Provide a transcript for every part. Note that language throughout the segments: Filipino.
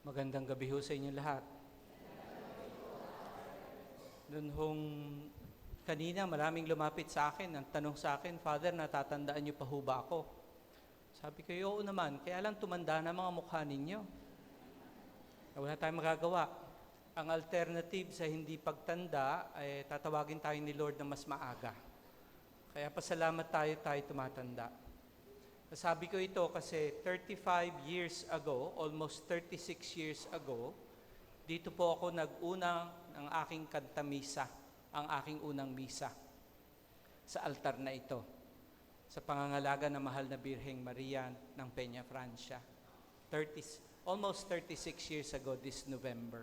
Magandang gabi ho sa inyo lahat. Noon hong kanina maraming lumapit sa akin, ang tanong sa akin, Father, natatandaan niyo pa ho ba ako? Sabi ko, oo naman, kaya lang tumanda na mga mukha ninyo. Wala tayong magagawa. Ang alternative sa hindi pagtanda ay tatawagin tayo ni Lord na mas maaga. Kaya pasalamat tayo tayo tumatanda. Nasabi ko ito kasi 35 years ago, almost 36 years ago, dito po ako nag-una ng aking kantamisa, ang aking unang misa sa altar na ito, sa pangangalaga ng mahal na Birheng Maria ng Peña Francia. 30, almost 36 years ago this November.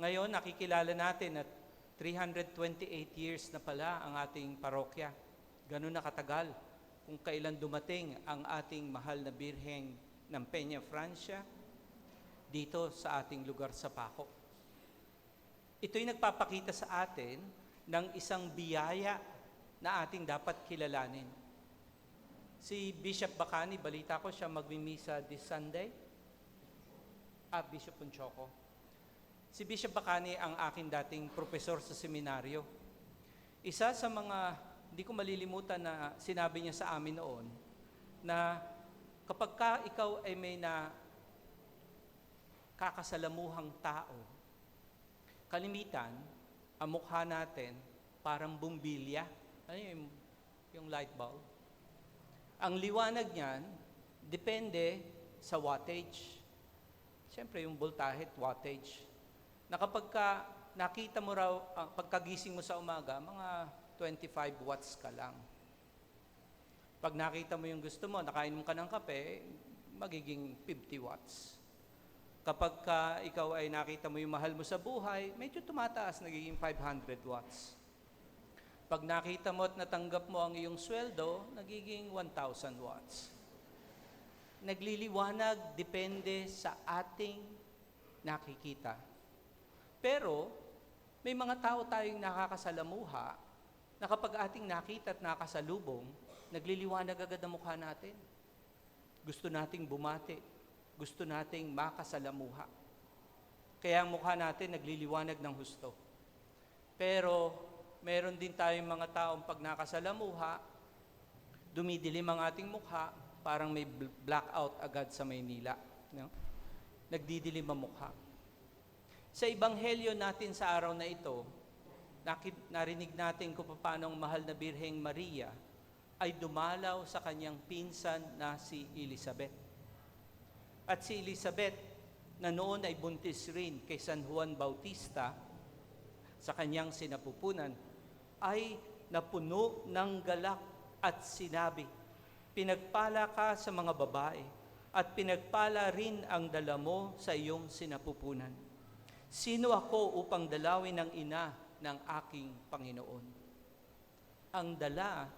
Ngayon, nakikilala natin at 328 years na pala ang ating parokya. Ganun na katagal kung kailan dumating ang ating mahal na Birheng ng Peña Francia dito sa ating lugar sa Paco. Ito'y nagpapakita sa atin ng isang biyaya na ating dapat kilalanin. Si Bishop Bacani, balita ko siya magmimisa this Sunday. Ah, Bishop Punchoco. Si Bishop Bacani ang aking dating profesor sa seminaryo. Isa sa mga, hindi ko malilimutan na sinabi niya sa amin noon, na kapag ka ikaw ay may na kakasalamuhang tao, kalimitan, ang mukha natin parang bumbilya. Ano yung, yung light bulb? Ang liwanag niyan, depende sa wattage. Siyempre, yung voltage, wattage. Na kapag ka nakita mo raw, ang pagkagising mo sa umaga, mga 25 watts ka lang. Pag nakita mo yung gusto mo, nakainom ka ng kape, magiging 50 watts. Kapag ka ikaw ay nakita mo yung mahal mo sa buhay, medyo tumataas, nagiging 500 watts. Pag nakita mo at natanggap mo ang iyong sweldo, nagiging 1,000 watts. Nagliliwanag depende sa ating nakikita. Pero, may mga tao tayong nakakasalamuha na kapag ating nakita at nakasalubong, nagliliwanag agad ang mukha natin. Gusto nating bumati. Gusto nating makasalamuha. Kaya ang mukha natin nagliliwanag ng husto. Pero, meron din tayong mga taong pag nakasalamuha, dumidilim ang ating mukha, parang may bl- blackout agad sa Maynila. No? Nagdidilim ang mukha. Sa Ebanghelyo natin sa araw na ito, nakit, narinig natin kung paano ang mahal na Birheng Maria ay dumalaw sa kanyang pinsan na si Elizabeth. At si Elizabeth, na noon ay buntis rin kay San Juan Bautista, sa kanyang sinapupunan, ay napuno ng galak at sinabi, Pinagpala ka sa mga babae, at pinagpala rin ang dala mo sa iyong sinapupunan. Sino ako upang dalawin ng ina ng aking Panginoon? Ang dala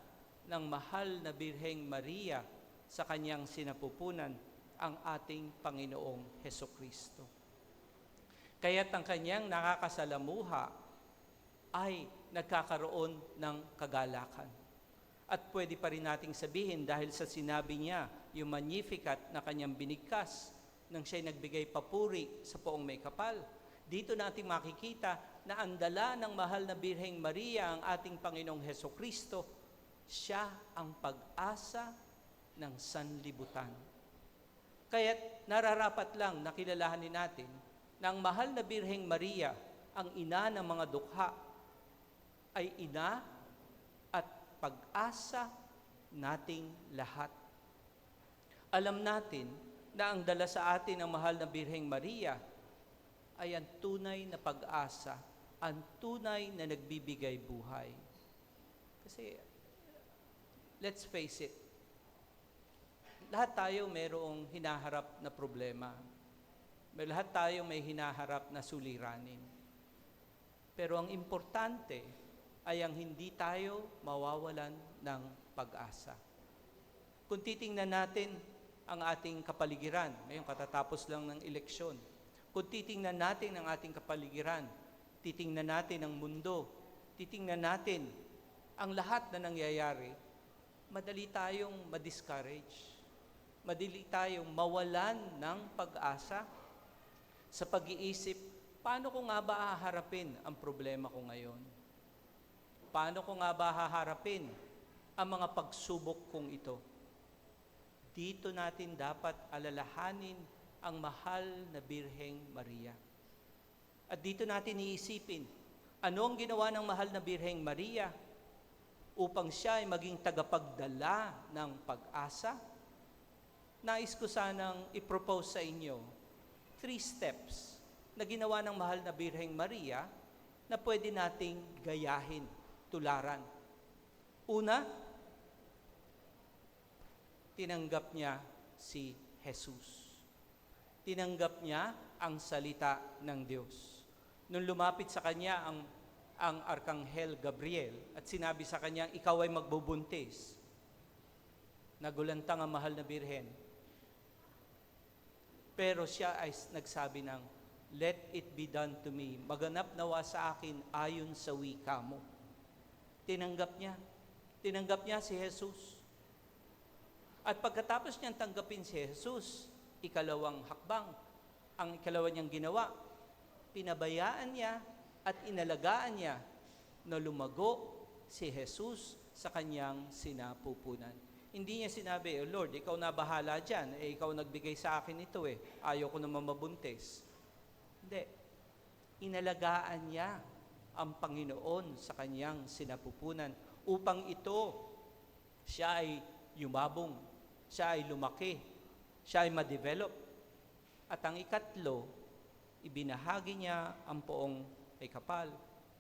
ng mahal na Birheng Maria sa kanyang sinapupunan ang ating Panginoong Heso Kristo. Kaya't ang kanyang nakakasalamuha ay nagkakaroon ng kagalakan. At pwede pa rin nating sabihin dahil sa sinabi niya, yung Magnificat na kanyang binigkas nang siya'y nagbigay papuri sa poong may kapal. Dito natin makikita na ang dala ng mahal na Birheng Maria, ang ating Panginoong Heso Kristo, siya ang pag-asa ng sanlibutan. Kaya't nararapat lang na kilalahanin natin na ang mahal na Birheng Maria, ang ina ng mga dukha, ay ina at pag-asa nating lahat. Alam natin na ang dala sa atin ng mahal na Birheng Maria ay ang tunay na pag-asa, ang tunay na nagbibigay buhay. Kasi, let's face it, lahat tayo mayroong hinaharap na problema. May lahat tayo may hinaharap na suliranin. Pero ang importante ay ang hindi tayo mawawalan ng pag-asa. Kung titingnan natin ang ating kapaligiran, ngayon katatapos lang ng eleksyon, kung titingnan natin ang ating kapaligiran, titingnan natin ang mundo, titingnan natin ang lahat na nangyayari, madali tayong ma-discourage. Madali tayong mawalan ng pag-asa sa pag-iisip, paano ko nga ba haharapin ang problema ko ngayon? Paano ko nga ba haharapin ang mga pagsubok kong ito? Dito natin dapat alalahanin ang mahal na Birheng Maria. At dito natin iisipin, ano ang ginawa ng mahal na Birheng Maria upang siya ay maging tagapagdala ng pag-asa? Nais ko sanang i-propose sa inyo three steps na ginawa ng mahal na Birheng Maria na pwede nating gayahin, tularan. Una, tinanggap niya si Jesus. Tinanggap niya ang salita ng Diyos. Nung lumapit sa kanya ang ang Arkanghel Gabriel at sinabi sa kanya, ikaw ay magbubuntis. Nagulantang ang mahal na birhen. Pero siya ay nagsabi ng, let it be done to me. Maganap nawa sa akin ayon sa wika mo. Tinanggap niya. Tinanggap niya si Jesus. At pagkatapos niyang tanggapin si Jesus, ikalawang hakbang, ang ikalawa niyang ginawa, pinabayaan niya at inalagaan niya na lumago si Jesus sa kanyang sinapupunan. Hindi niya sinabi, oh Lord, ikaw na bahala dyan. Eh, ikaw nagbigay sa akin ito eh. Ayaw ko naman mabuntis. Hindi. Inalagaan niya ang Panginoon sa kanyang sinapupunan upang ito siya ay yumabong, siya ay lumaki, siya ay ma-develop. At ang ikatlo, ibinahagi niya ang poong ay kapal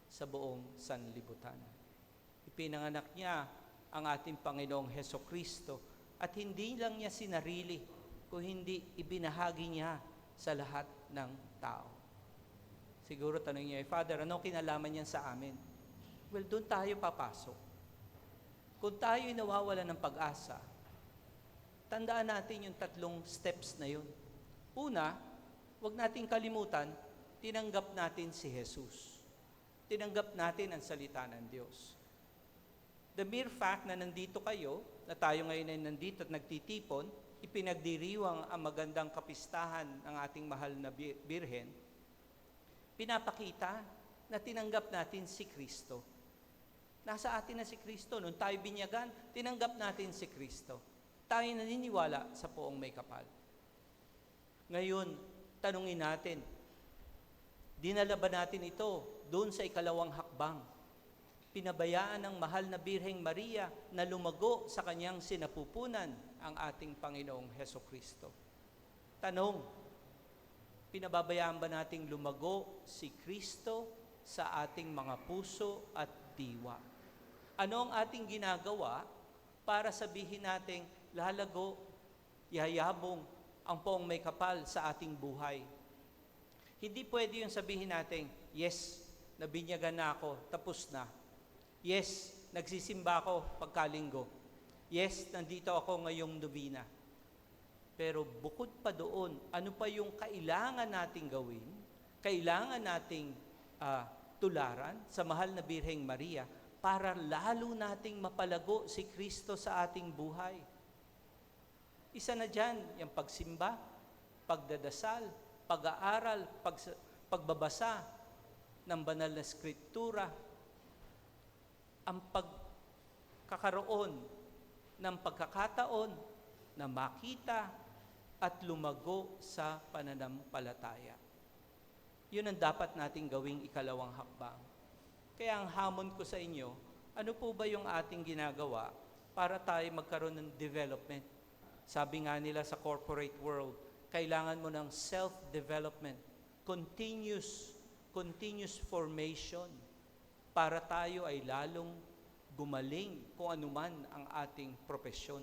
sa buong sanlibutan. Ipinanganak niya ang ating Panginoong Heso Kristo at hindi lang niya sinarili, kung hindi ibinahagi niya sa lahat ng tao. Siguro tanong niya, Father, ano kinalaman niyan sa amin? Well, doon tayo papasok. Kung tayo nawawala ng pag-asa, tandaan natin yung tatlong steps na yun. Una, huwag nating kalimutan, tinanggap natin si Jesus. Tinanggap natin ang salita ng Diyos. The mere fact na nandito kayo, na tayo ngayon ay nandito at nagtitipon, ipinagdiriwang ang magandang kapistahan ng ating mahal na birhen, pinapakita na tinanggap natin si Kristo. Nasa atin na si Kristo. Nung tayo binyagan, tinanggap natin si Kristo. Tayo naniniwala sa poong may kapal. Ngayon, tanungin natin, Dinala ba natin ito doon sa ikalawang hakbang? Pinabayaan ng mahal na Birheng Maria na lumago sa kanyang sinapupunan ang ating Panginoong Heso Kristo. Tanong, pinababayaan ba nating lumago si Kristo sa ating mga puso at diwa? Ano ang ating ginagawa para sabihin nating lalago, yayabong ang poong may kapal sa ating buhay? Hindi pwede yung sabihin natin, yes, nabinyagan na ako, tapos na. Yes, nagsisimba ako pagkalinggo. Yes, nandito ako ngayong nubina. Pero bukod pa doon, ano pa yung kailangan nating gawin? Kailangan nating uh, tularan sa mahal na Birheng Maria para lalo nating mapalago si Kristo sa ating buhay. Isa na dyan, yung pagsimba, pagdadasal, pag-aaral, pag, pagbabasa ng banal na skriptura, ang pagkakaroon ng pagkakataon na makita at lumago sa pananampalataya. Yun ang dapat nating gawing ikalawang hakbang. Kaya ang hamon ko sa inyo, ano po ba yung ating ginagawa para tayo magkaroon ng development? Sabi nga nila sa corporate world, kailangan mo ng self-development, continuous, continuous formation para tayo ay lalong gumaling kung anuman ang ating propesyon.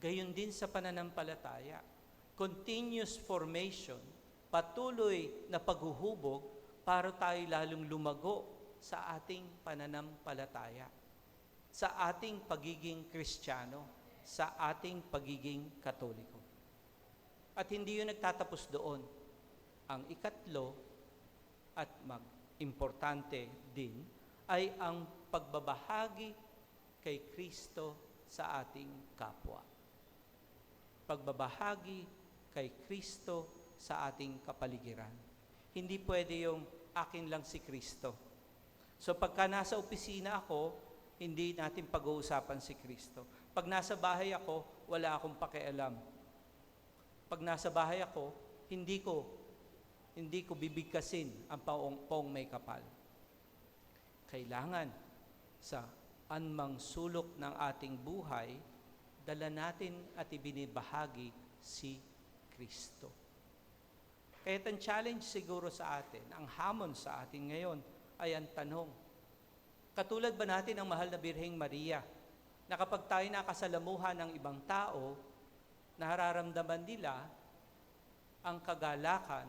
Gayon din sa pananampalataya, continuous formation, patuloy na paghuhubog para tayo lalong lumago sa ating pananampalataya, sa ating pagiging kristyano, sa ating pagiging katoliko. At hindi yun nagtatapos doon. Ang ikatlo at mag-importante din ay ang pagbabahagi kay Kristo sa ating kapwa. Pagbabahagi kay Kristo sa ating kapaligiran. Hindi pwede yung akin lang si Kristo. So pagka nasa opisina ako, hindi natin pag-uusapan si Kristo. Pag nasa bahay ako, wala akong pakialam. Pag nasa bahay ako, hindi ko hindi ko bibigkasin ang paong, paong may kapal. Kailangan sa anmang sulok ng ating buhay, dala natin at ibinibahagi si Kristo. Kaya ang challenge siguro sa atin, ang hamon sa atin ngayon, ay ang tanong, katulad ba natin ang mahal na Birheng Maria, na kapag tayo nakasalamuhan ng ibang tao, nararamdaman nila ang kagalakan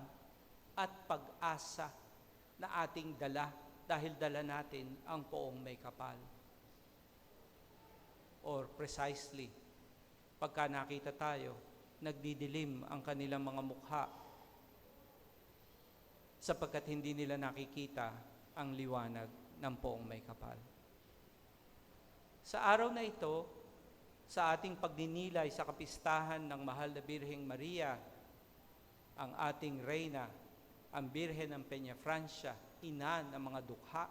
at pag-asa na ating dala dahil dala natin ang poong may kapal. Or precisely, pagka nakita tayo, nagdidilim ang kanilang mga mukha sapagkat hindi nila nakikita ang liwanag ng poong may kapal. Sa araw na ito, sa ating pagninilay sa kapistahan ng mahal na Birheng Maria, ang ating reyna, ang Birhen ng Peña Francia, ina ng mga dukha.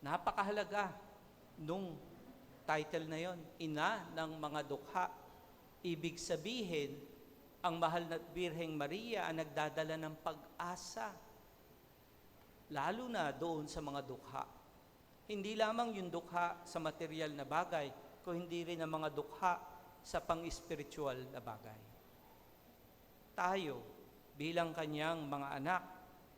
Napakahalaga nung title na yon, ina ng mga dukha. Ibig sabihin, ang mahal na Birheng Maria ang nagdadala ng pag-asa. Lalo na doon sa mga dukha. Hindi lamang yung dukha sa material na bagay, kung hindi rin ang mga dukha sa pang-spiritual na bagay. Tayo, bilang kanyang mga anak,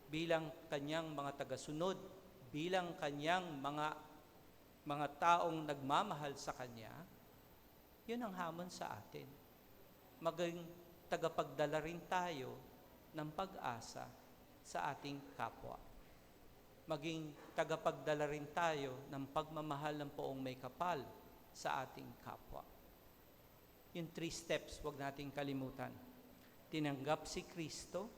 bilang kanyang mga tagasunod, bilang kanyang mga mga taong nagmamahal sa kanya, yun ang hamon sa atin. Maging tagapagdala rin tayo ng pag-asa sa ating kapwa. Maging tagapagdala rin tayo ng pagmamahal ng poong may kapal sa ating kapwa. Yung three steps, wag nating kalimutan. Tinanggap si Kristo,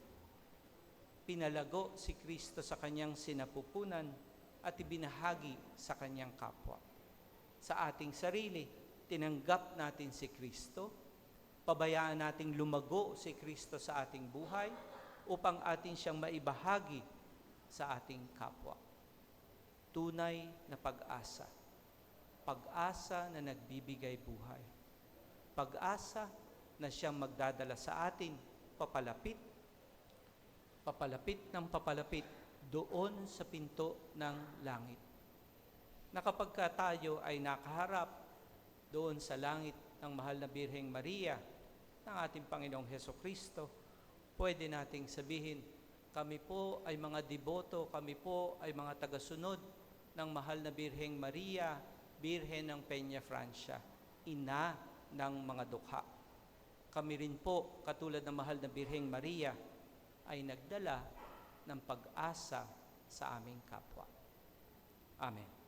pinalago si Kristo sa kanyang sinapupunan, at ibinahagi sa kanyang kapwa. Sa ating sarili, tinanggap natin si Kristo, pabayaan nating lumago si Kristo sa ating buhay upang atin siyang maibahagi sa ating kapwa. Tunay na pag-asa. Pag-asa na nagbibigay buhay. Pag-asa na siyang magdadala sa atin papalapit, papalapit ng papalapit doon sa pinto ng langit. Na tayo ay nakaharap doon sa langit ng mahal na Birheng Maria, ng ating Panginoong Heso Kristo, pwede nating sabihin, kami po ay mga deboto, kami po ay mga tagasunod ng mahal na Birheng Maria, Birhen ng Peña Francia, ina ng mga dukha. Kami rin po, katulad ng mahal na Birheng Maria, ay nagdala ng pag-asa sa aming kapwa. Amen.